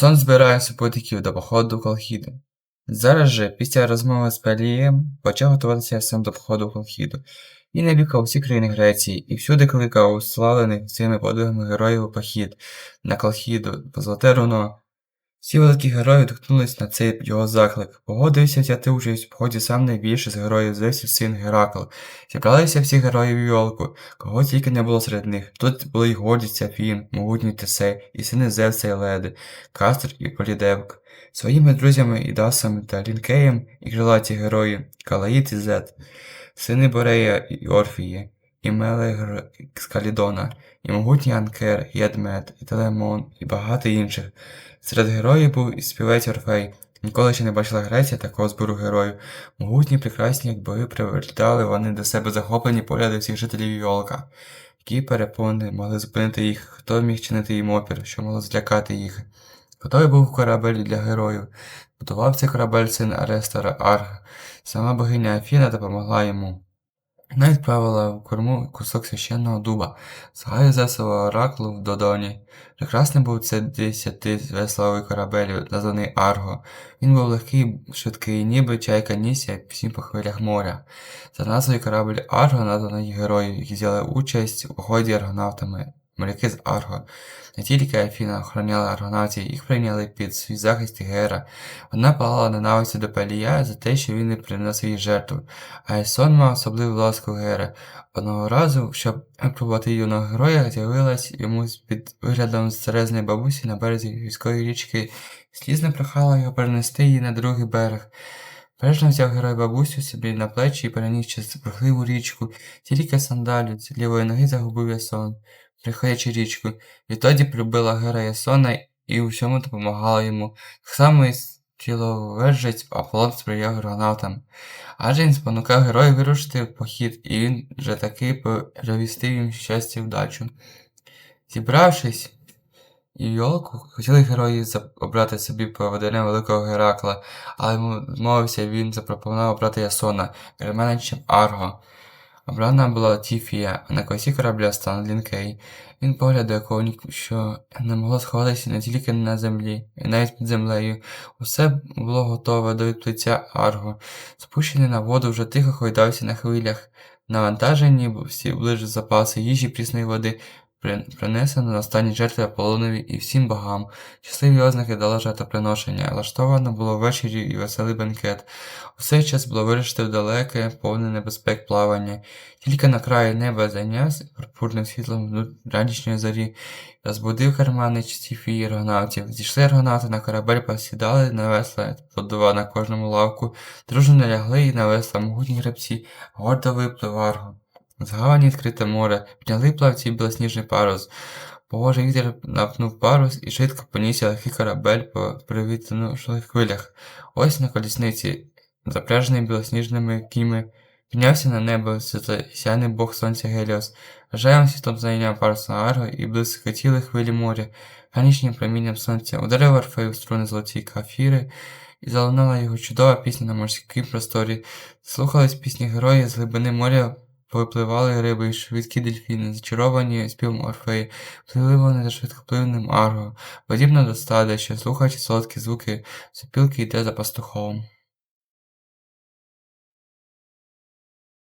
Сон збирає супутників до походу Колхіду. Зараз же, після розмови з Палієм, почав готуватися сам до походу Колхіду. Він набікав всі країни Греції і всюди кликав уславлених своїми подвигами героїв у похід на Колхіду, по золоте руно. Всі великі герої відгукнулись на цей його заклик. Погодився взяти участь в поході сам найбільший з героїв Зевсів син Геракл. Зібралися всі герої в Йолку, кого тільки не було серед них. Тут були й гордість Афін, могутній Тесей, і сини Зевса і Леди, Кастр і Полідевк. Своїми друзями Ідасом та Лінкеєм і крилаті герої Калаїд і Зет, сини Борея і Орфії, і Мелегр з Калідона, і могутній Анкер, і Едмет, і Телемон, і багато інших. Серед героїв був і співець Орфей. Ніколи ще не бачила Греція такого збору героїв. Могутні, прекрасні, як боги привертали вони до себе захоплені погляди всіх жителів Йолка. Які перепони могли зупинити їх, хто міг чинити їм опір, що могло злякати їх. Готовий був корабель для героїв. Будував корабель син Арестора Арг. Сама богиня Афіна допомогла йому. Вона відправила в корму кусок священного дуба, згаю гаю Зевсового ораклу в Додоні. Прекрасний був це десятивесловий корабель, названий Арго. Він був легкий, швидкий, ніби чайка нісся всім по хвилях моря. За назвою корабель Арго їх героїв, які взяли участь у ході аргонавтами. Моряки з Арго. Не тільки Афіна охороняла аргонавтів, їх прийняли під свій захист і Гера. Вона палала ненавистю до Пелія за те, що він не приносив їй жертву, а Есон мав особливу ласку Гера. Одного разу, щоб випробувати юного героя, з'явилась йому під виглядом старезної бабусі на березі гірської річки, слізно прохала його перенести її на другий берег. Бережно взяв герой бабусю собі на плечі і переніс через бурхливу річку, тільки сандалю з лівої ноги загубив Ясон, приходячи річку. Відтоді полюбила Гера Ясона і у всьому допомагала йому. Так само і тіловержець Аполлон сприяв аргонавтам. Адже він спонукав героїв вирушити в похід, і він вже таки перевістив їм щастя вдачу. Зібравшись, і Йолку хотіли герої обрати собі поведення великого Геракла, але йому змовився він запропонував обрати Ясона, керменичем Арго. Обрана була Тіфія, а на косі корабля стан Лінкей. Він погляд, якого ніщо не могло сховатися не тільки на землі, і навіть під землею. Усе було готове до відплиття Арго. Спущений на воду вже тихо хойдався на хвилях. Навантажені всі ближче запаси їжі прісної води, принесено на останні жертви Аполлонові і всім богам. Щасливі ознаки дала жертвоприношення, влаштовано було ввечері і веселий бенкет. У цей час було вирішити в далеке, повне небезпек плавання. Тільки на краї неба зайнявся пурпурним світлом ранішньої зорі, розбудив карманич Тіфії аргонавтів. Зійшли аргонавти на корабель, посідали на весла, по два на кожному лавку, дружно лягли і на весла могутні гребці, гордо виплив арго. З гавані відкрите море, підняли плавці білосніжний парус. Погожий вітер напнув парус і швидко понісся легкий корабель по привітаних хвилях. Ось на колісниці, запряжений білосніжними кіми, піднявся на небо святлосяйний бог сонця Геліос. Жаєм світом зайняв парус на Арго і блискотіли хвилі моря, ганічним промінням сонця, ударив Орфей у струни золоті кафіри, і залунала його чудова пісня на морській просторі. Слухались пісні герої з глибини моря. Повипливали риби швидкі дельфіни, зачаровані співом Орфеї, плили вони за швидкопливним арго, подібно до стада, що слухаючи солодкі звуки, сопілки йде за пастухом.